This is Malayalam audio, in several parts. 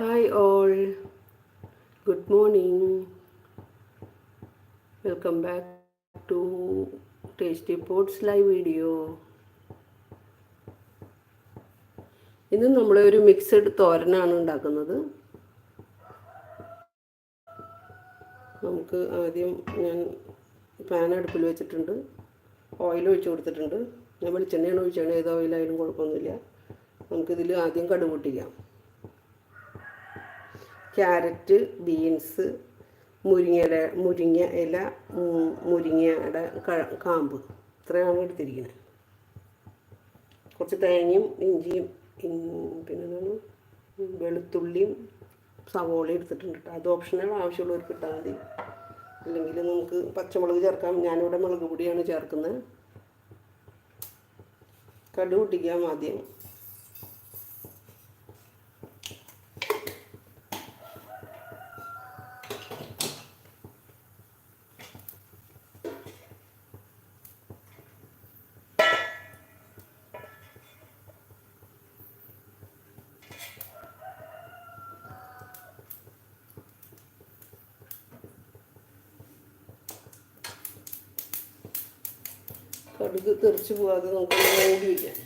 Hi all good morning welcome back to tasty pots live video ഇന്ന് നമ്മൾ ഒരു മിക്സഡ് തോരനാണ് ഉണ്ടാക്കുന്നത്. നമുക്ക് ആദ്യം ഞാൻ പാൻ അടുപ്പിൽ വെച്ചിട്ടുണ്ട്. ഓയിൽ ഒഴിച്ചു കൊടുത്തിട്ടുണ്ട്. ഞാൻ വെളിച്ചെണ്ണയാണ് ഒഴിച്ചാണ് ഏത് ഓയിലായാലും കുഴപ്പമൊന്നുമില്ല. നമുക്കിതിൽ ആദ്യം കടുക് പൊട്ടിക്കാം. ക്യാരറ്റ് ബീൻസ് മുരിങ്ങയില മുരിങ്ങ ഇല മുരിങ്ങയുടെ കാമ്പ്. ഇത്രയാണ് എടുത്തിരിക്കുന്നത്. കുറച്ച് തേങ്ങയും ഇഞ്ചിയും പിന്നെ വെളുത്തുള്ളിയും സവോളയും എടുത്തിട്ടുണ്ട് അത് ഓപ്ഷണൽ ആവശ്യമുള്ളവർക്ക് ഇട്ടാൽ മതി. അല്ലെങ്കിൽ നമുക്ക് പച്ചമുളക് ചേർക്കാം. ഞാനിവിടെ മുളക് പൊടിയാണ് ചേർക്കുന്നത്. കടുക് പൊട്ടിക്കാം ആദ്യം. കടുക് തെറിച്ച് പോകാതെ നമുക്ക് മൂടി വയ്ക്കാം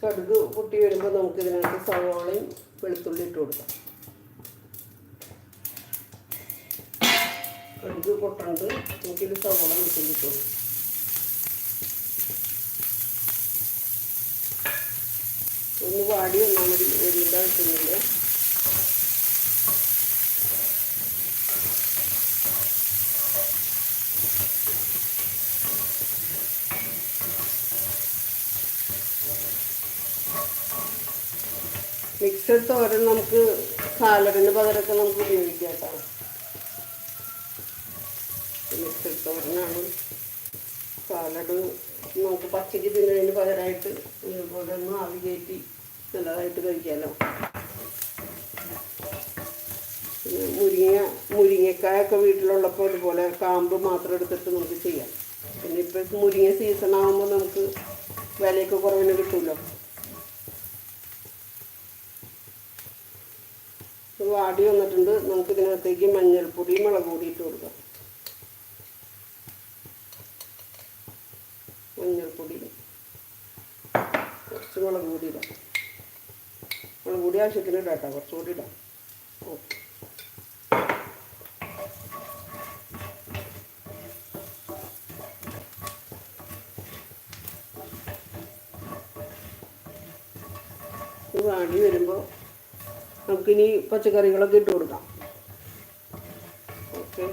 കടുക് പൊട്ടി വരുമ്പോൾ നമുക്ക് ഇതിനകത്ത് സവാളയും വെളുത്തുള്ളി ഇട്ട് കൊടുക്കാം. കടുക് പൊട്ടണ്ട് നമുക്കിത് സവാള വെളുത്തുള്ളി ഇട്ട്. ഒന്ന് വാടി വന്നാൽ മതി. ഒരുവിധ കിട്ടുന്നില്ല മിക്സഡ് തോരൻ നമുക്ക് സാലഡിന് പകരമൊക്കെ നമുക്ക് ഉപയോഗിക്കാം കേട്ടോ. തോരനാണ് സാലഡ് നമുക്ക് പച്ചയ്ക്ക് തിന്നതിന് പകരമായിട്ട് ഇതുപോലെ ഒന്ന് ആവി കയറ്റി നല്ലതായിട്ട് കഴിക്കാമല്ലോ മുരിങ്ങ മുരിങ്ങക്കായൊക്കെ വീട്ടിലുള്ളപ്പോൾ ഇതുപോലെ കാമ്പ് മാത്രം എടുത്തിട്ട് നമുക്ക് ചെയ്യാം. പിന്നെ ഇപ്പം മുരിങ്ങ സീസൺ ആകുമ്പോൾ നമുക്ക് വിലയൊക്കെ കുറവിന് കിട്ടുമല്ലോ വാടി വന്നിട്ടുണ്ട്. നമുക്ക് ഇതിനകത്തേക്ക് മഞ്ഞൾപ്പൊടി മുളക് പൊടി ഇട്ട് കൊടുക്കാം. മഞ്ഞൾപ്പൊടി കുറച്ച് മുളക് പൊടി ഇടാം. മുളക് പൊടി ആവശ്യത്തിന് ഇടാം കേട്ടോ കുറച്ചുകൂടി ഇടാം. ഓക്കെ. ഇത് വാടി വരുമ്പോൾ നമുക്കിനി പച്ചക്കറികളൊക്കെ ഇട്ട് കൊടുക്കാം ഓക്കെ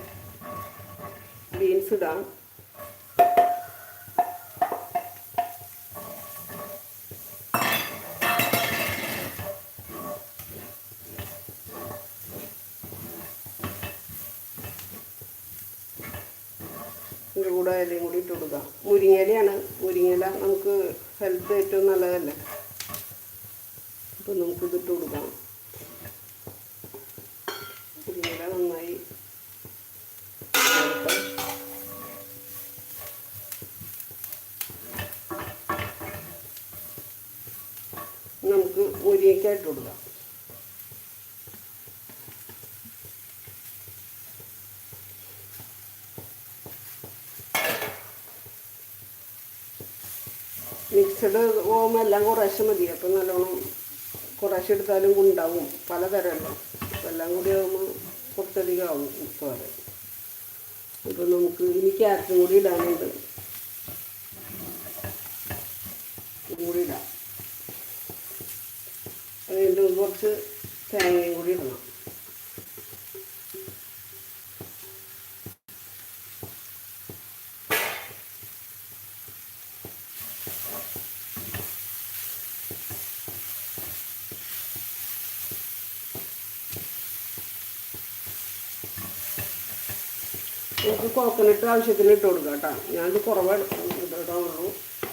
ബീൻസ് ഇടാം കൂടെ ഇലയും കൂടി ഇട്ട് കൊടുക്കാം. മുരിങ്ങയിലയാണ്. മുരിങ്ങയില നമുക്ക് ഹെൽത്ത് ഏറ്റവും നല്ലതല്ലേ? അപ്പോൾ നമുക്കിത് ഇട്ട് കൊടുക്കാം. മുരിങ്ങയില നന്നായി. നമുക്ക് മുരിങ്ങയ്ക്കായിട്ട് കൊടുക്കാം. പോകുമ്പോൾ എല്ലാം കുറേശ്ശെ മതി. അപ്പം നല്ലോണം കുറേശ്ശെ എടുത്താലും ഉണ്ടാവും. പലതരമല്ലോ അപ്പം എല്ലാം കൂടി ആകുമ്പോൾ കുറച്ചധികം ആവും തോരൻ അപ്പം നമുക്ക് ഇനി ക്യാരറ്റും കൂടി ഇടാനുണ്ട്. കൂടി ഇടാം. അതിന്റെ കുറച്ച് തേങ്ങയും കൂടി ഇടണം. നമുക്ക് കോക്കനട്ട് ആവശ്യത്തിന് ഇട്ട് കൊടുക്കാം കേട്ടോ. ഞാനിത് കുറവ് ഇടാനുള്ളൂ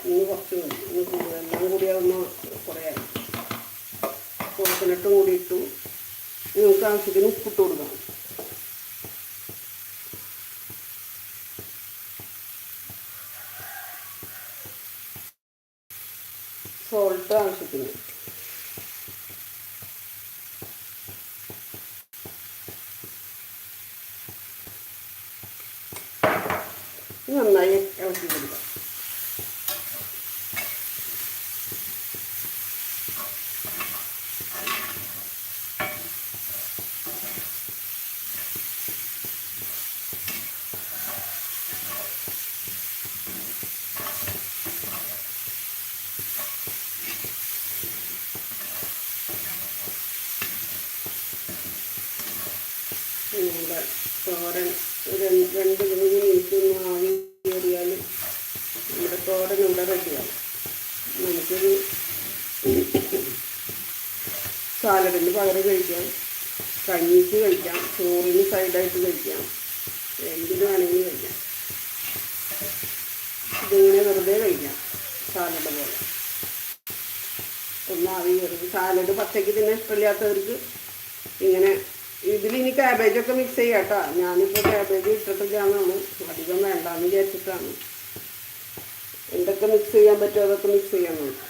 ഇനി കുറച്ച് ഇനി എല്ലാം കൂടി ആകുമ്പോൾ കുറയായി കോക്കനട്ടും കൂടി ഇട്ടു. നമുക്ക് ആവശ്യത്തിന് ഉപ്പിട്ട് കൊടുക്കാം. സോൾട്ട് ആവശ്യത്തിന്. നന്നായി ഇളക്കി കൊടുക്കാം. നമ്മുടെ തോരൻ രണ്ട് മൂന്ന് മിനിറ്റ് ഒന്ന് ആവി കയറിയാൽ നമ്മുടെ തോരൻ ഇവിടെ റെഡിയാവും നമുക്കൊരു സാലഡിന് പകരം കഴിക്കാം. കഞ്ഞിക്ക് കഴിക്കാം. ചോറിന് സൈഡായിട്ട് കഴിക്കാം. എന്തിനു വേണമെങ്കിലും കഴിക്കാം. ഇതിങ്ങനെ വെറുതെ കഴിക്കാം. സാലഡ് പോലെ. ഒന്ന് ആവി കയറി. സാലഡ് പച്ചയ്ക്ക് തന്നെ ഇഷ്ടമില്ലാത്തവർക്ക് ഇങ്ങനെ ഇതിലിനി ക്യാബേജൊക്കെ മിക്സ് ചെയ്യാം കേട്ടോ ഞാനിപ്പോൾ ക്യാബേജ് ഇട്ടിട്ടില്ലാന്നാണ്. അധികം വേണ്ടാന്ന് വിചാരിച്ചിട്ടാണ്. എന്തൊക്കെ മിക്സ് ചെയ്യാൻ പറ്റുമോ അതൊക്കെ മിക്സ് ചെയ്യാൻ നോക്കും.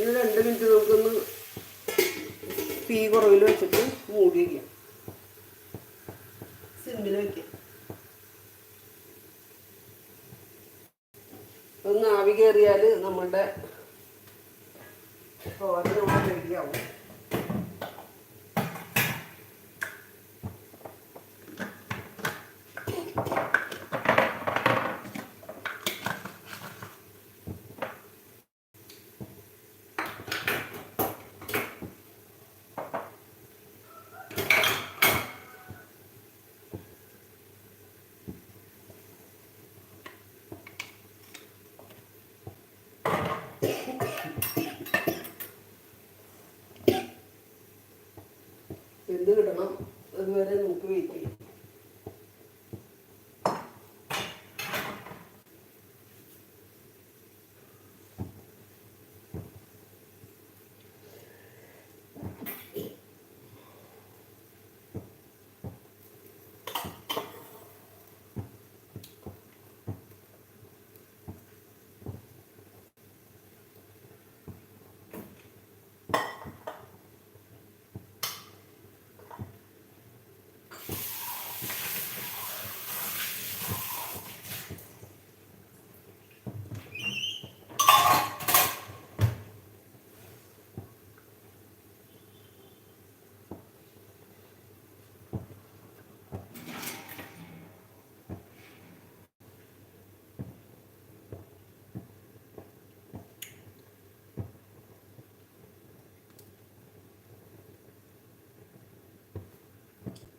ഇനി രണ്ട് മിനിറ്റ് നമുക്കൊന്ന് തീ കുറവിൽ വെച്ചിട്ട് മൂടി വയ്ക്കാം സിമ്പിൾ വയ്ക്കാം ഒന്ന് ആവി കയറിയാൽ നമ്മളുടെ തോരൻ നമ്മൾ റെഡിയാവും എന്ത് കിട്ടണം. അതുവരെ നമുക്ക് വെയിറ്റ് ചെയ്യാം.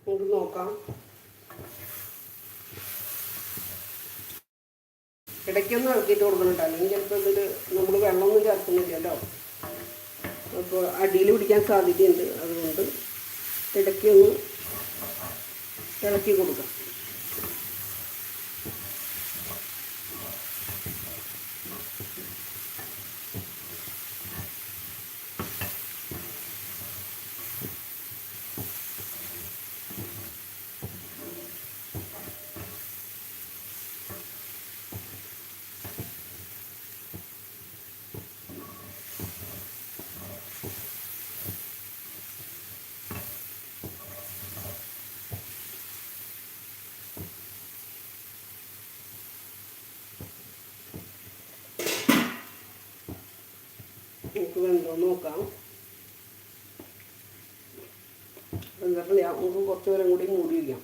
നമുക്ക് നോക്കാം. ഇടയ്ക്കൊന്നും ഇറക്കിയിട്ട് കൊടുക്കണുണ്ട് അല്ലെങ്കിൽ ചിലപ്പോൾ ഇതിൽ നമ്മൾ വെള്ളമൊന്നും ചേർക്കുന്നില്ലല്ലോ. അപ്പോൾ അടിയിൽ പിടിക്കാൻ സാധ്യതയുണ്ട്. അതുകൊണ്ട് ഇടയ്ക്കൊന്ന് ഇളക്കി കൊടുക്കാം. വെന്തോ നോക്കാം. വെന്തട്ടില്ല നമുക്ക് കുറച്ച് നേരം കൂടി മൂടി വയ്ക്കാം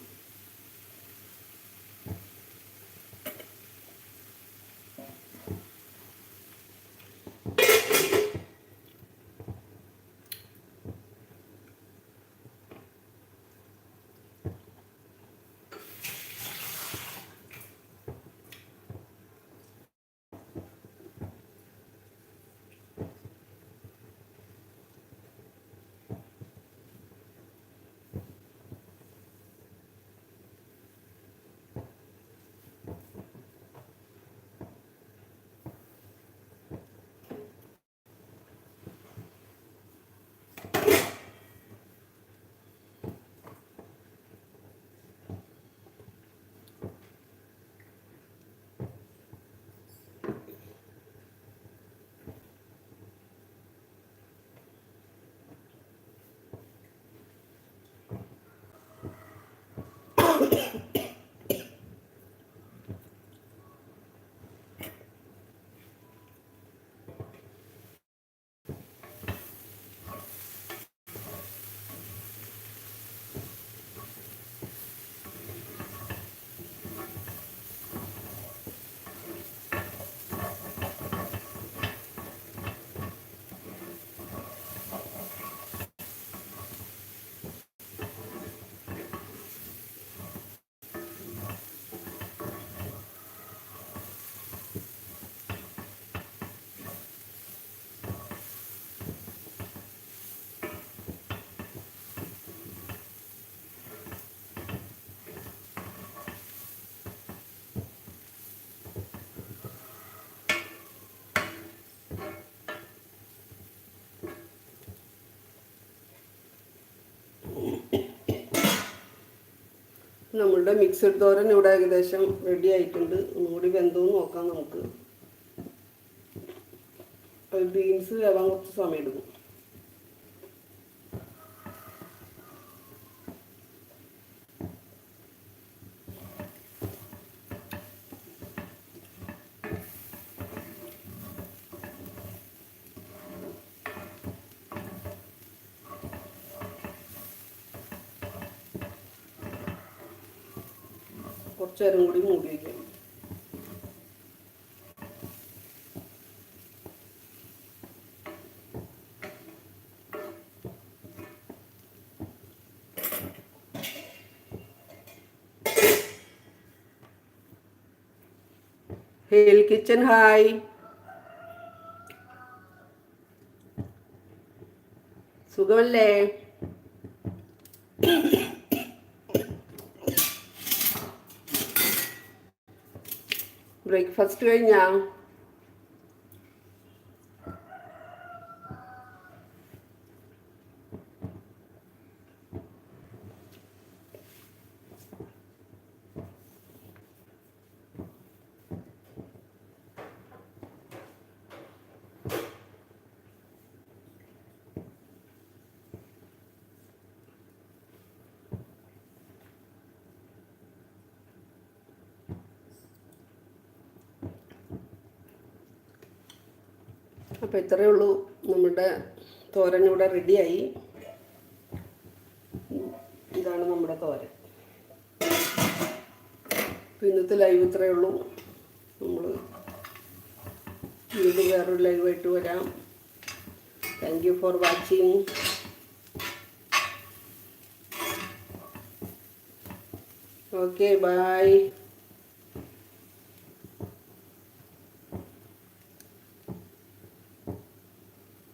നമ്മളുടെ മിക്സഡ് തോരൻ ഇവിടെ ഏകദേശം റെഡി ആയിട്ടുണ്ട്. ഒന്നുകൂടി വെന്തവും നോക്കാം നമുക്ക്. ബീൻസ് വേവാൻ കുറച്ച് സമയം എടുക്കും കുറച്ച് കൂടി മൂടി വയ്ക്കണം ഹേൽ കിച്ചൻ ഹായ് സുഖമല്ലേ? ബ്രേക്ക്ഫാസ്റ്റ് കഴിഞ്ഞാ അപ്പോൾ ഇത്രയേ ഉള്ളൂ. നമ്മുടെ തോരൻ ഇവിടെ റെഡിയായി. ഇതാണ് നമ്മുടെ തോരൻ. അപ്പോൾ ഇന്നത്തെ ലൈവ് ഇത്രയേ ഉള്ളൂ. നമ്മൾ വീണ്ടും വേറൊരു ലൈവായിട്ട് വരാം. Thank you for watching okay bye